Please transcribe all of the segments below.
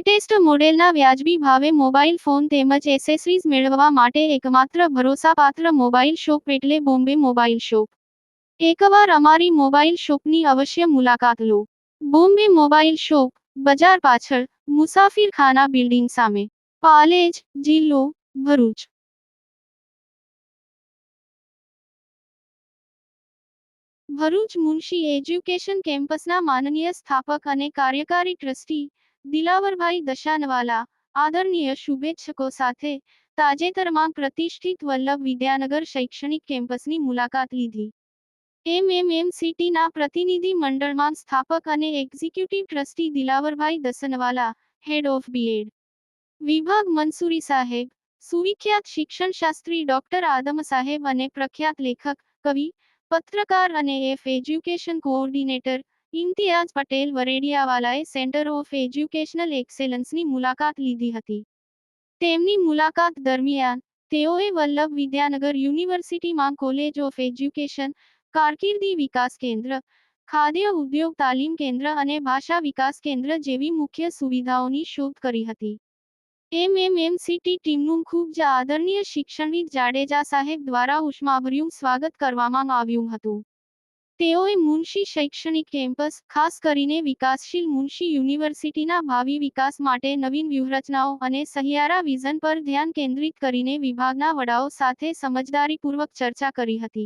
Latest મોડેલના વ્યાજબી ભાવે મોબાઈલ ફોન તેમજ એસેસરીઝ મેળવવા માટે એકમાત્ર ભરોસાપાત્ર મોબાઈલ શોપ એટલે બોમ્બે મોબાઈલ શોપ. એકવાર અમારી મોબાઈલ શોપની અવશ્ય મુલાકાત લો. બોમ્બે મોબાઈલ શોપ, બજાર પાછળ, મુસાફિરખાના બિલ્ડિંગ સામે. પાલેજ, જિલ્લો, ભરૂચ. ભરૂચ મુનશી એજ્યુકેશન કેમ્પસના માનનીય સ્થાપક અને કાર્યકારી ટ્રસ્ટી દિલાવરભાઈ દશાનવાલા આદરણીય શુભેચ્છકો સાથે તાજેતરમાં પ્રતિષ્ઠિત વલ્લભ વિદ્યાનગર શૈક્ષણિક કેમ્પસની મુલાકાત લીધી. એમએમએમસીટીના પ્રતિનિધિ મંડળમાં સ્થાપક અને executive trustee Dilawarbhai Dasnawala, head of BEd. વિભાગ મંસૂરી સાહેબ, સુવિખ્યાત શિક્ષણશાસ્ત્રી ડોક્ટર આદમ સાહેબ અને પ્રખ્યાત લેખક, કવિ, પત્રકાર અને F education coordinator Imtiyaz Patel વરેડિયાવાલાએ centre of educational એક્સેલન્સની મુલાકાત લીધી હતી. તેમની મુલાકાત દરમિયાન તેઓએ વલ્લભ વિદ્યાનગર યુનિવર્સિટીમાં કોલેજ ઓફ એજ્યુકેશન, કારકિર્દી વિકાસ કેન્દ્ર, ખાદ્ય ઉદ્યોગ તાલીમ કેન્દ્ર અને ભાષા વિકાસ કેન્દ્ર જેવી મુખ્ય સુવિધાઓની શોધ કરી હતી. એમએમએમસીટી ટીમનું ખૂબ જ આદરણીય શિક્ષણવિદ જાડેજા સાહેબ દ્વારા ઉષ્માભર્યું સ્વાગત કરવામાં આવ્યું હતું. તેઓએ મુનશી શૈક્ષણિક કેમ્પસ, ખાસ કરીને વિકાસશીલ મુનશી યુનિવર્સિટીના ભાવિ વિકાસ માટે નવીન વ્યૂહરચનાઓ અને સહિયારા વિઝન પર ધ્યાન કેન્દ્રિત કરીને વિભાગના વડાઓ સાથે સમજદારીપૂર્વક ચર્ચા કરી હતી.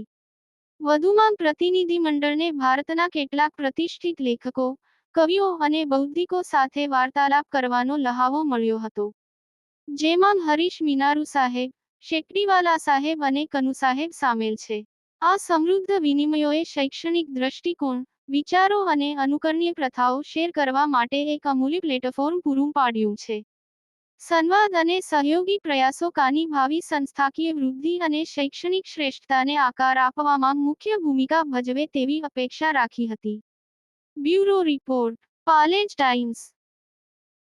વધુમાં પ્રતિનિધિમંડળને ભારતના કેટલાક પ્રતિષ્ઠિત લેખકો, કવિઓ અને બૌદ્ધિકો સાથે વાર્તાલાપ કરવાનો લહાવો મળ્યો હતો. જેમાં હરીશ મિનારુ સાહેબ શેકડીવાલા સાહેબ અને કનુ સાહેબ સામેલ છે. આ સમૃદ્ધ વિનિમયોએ શૈક્ષણિક દ્રષ્ટિકોણ, વિચારો અને અનુકરણીય પ્રથાઓ શેર કરવા માટે એક અમૂલ્ય પ્લેટફોર્મ પૂરું પાડ્યું છે. સંવાદ અને સહયોગી પ્રયાસો કાની ભાવિ સંસ્થાકીય વૃદ્ધિ અને શૈક્ષણિક શ્રેષ્ઠતાને આકાર આપવામાં મુખ્ય ભૂમિકા ભજવે તેવી અપેક્ષા રાખી હતી. Bureau report, Palej Times.